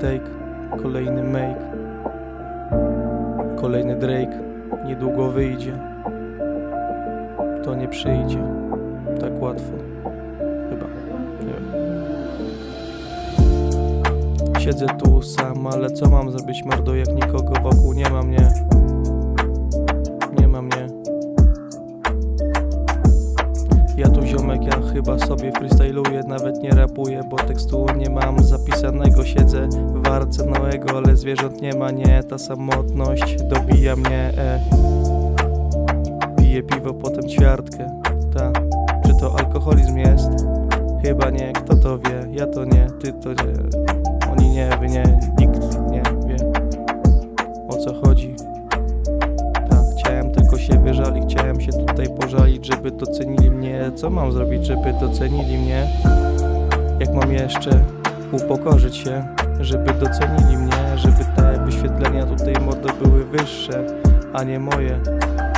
take, kolejny make, kolejny Drake, niedługo wyjdzie. To nie przyjdzie tak łatwo. Chyba, nie wiem. Siedzę tu sam, ale co mam zrobić mordo, jak nikogo wokół nie ma mnie. Ziomek, ja chyba sobie freestyluję, nawet nie rapuję, bo tekstu nie mam zapisanego Siedzę w arce Noego, ale zwierząt nie ma, nie Ta samotność dobija mnie, e. Piję piwo, potem ćwiartkę, ta Czy to alkoholizm jest? Chyba nie, kto to wie, ja to nie, ty to nie Oni nie, żeby docenili mnie. Co mam zrobić, żeby docenili mnie? Jak mam jeszcze upokorzyć się, żeby docenili mnie, żeby te wyświetlenia tutaj mordo były wyższe, a nie moje,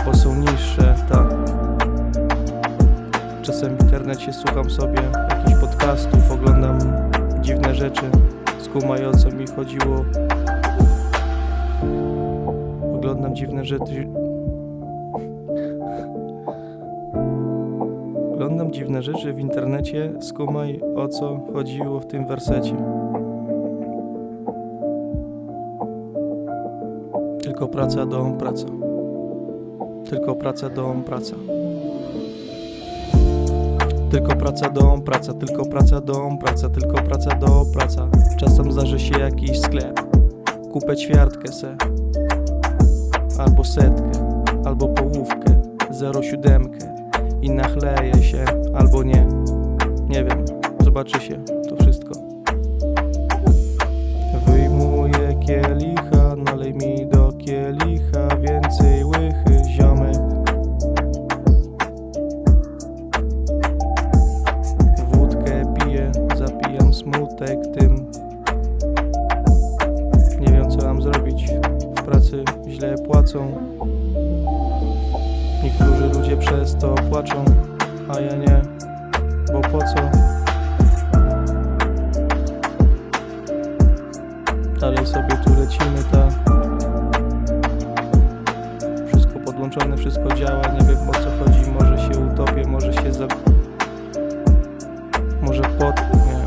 bo są niższe, tak. Czasem w internecie słucham sobie jakichś podcastów, oglądam dziwne rzeczy, skumaj o co mi chodziło. Oglądam dziwne rzeczy. Dziwne rzeczy w internecie. Skumaj o co chodziło w tym wersecie. Tylko praca, dom, praca. Tylko praca, dom, praca. Tylko praca, dom, praca, tylko praca, dom, praca, tylko praca, do, praca. Czasem zdarzy się jakiś sklep. Kupę ćwiartkę se albo setkę, albo połówkę, zero siódemkę i nachleje się, albo nie. Nie wiem, zobaczy się to wszystko. Wyjmuję kielicha, nalej mi do kielicha więcej łychy, ziomek. Wódkę piję, zapijam smutek tym. Nie wiem co mam zrobić. W pracy źle płacą. Niektórzy ludzie przez to płaczą, a ja nie, po co? Dalej sobie tu lecimy, ta. Wszystko podłączone, wszystko działa, nie wiem o co chodzi, może się utopię, może się za... Może pot... nie.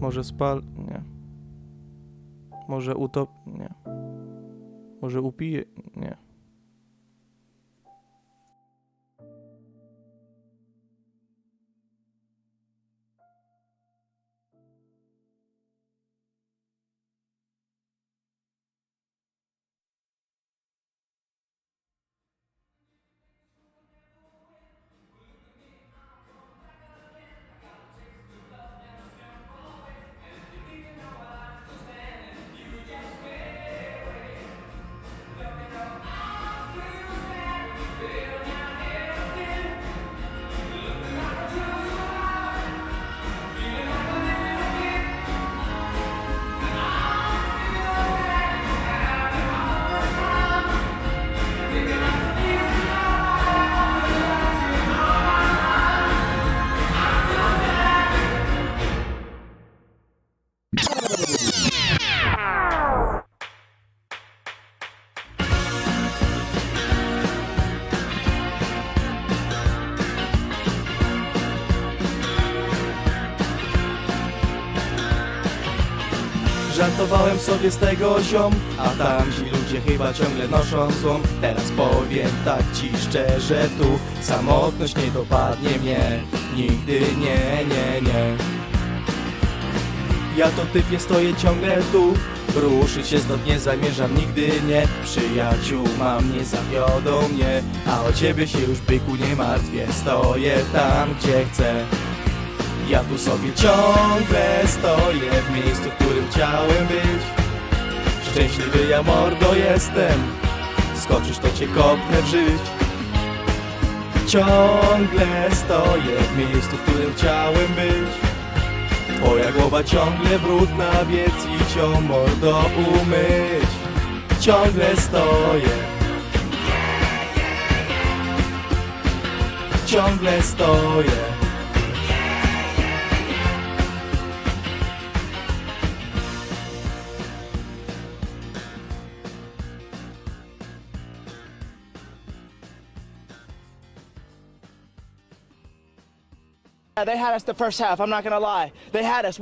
Może spal... nie. Może utop... nie. Może upije... nie. Żartowałem sobie z tego ziom A tamci ludzie chyba ciągle noszą złom. Teraz powiem tak ci szczerze tu Samotność nie dopadnie mnie. Nigdy nie, nie, nie. Ja to typie stoję ciągle tu. Ruszyć się stąd nie zamierzam nigdy nie. Przyjaciół mam, nie zawiodą mnie A o ciebie się już byku nie martwię. Stoję tam gdzie chcę ja tu sobie ciągle stoję w miejscu, w którym chciałem być. Szczęśliwy ja mordo jestem. Skoczysz to cię kopnę w żyć. Ciągle stoję w miejscu, w którym chciałem być. Twoja głowa ciągle brudna, więc idź ją mordo umyć. Ciągle stoję. Ciągle stoję They had us the first half, I'm not gonna lie. They had us.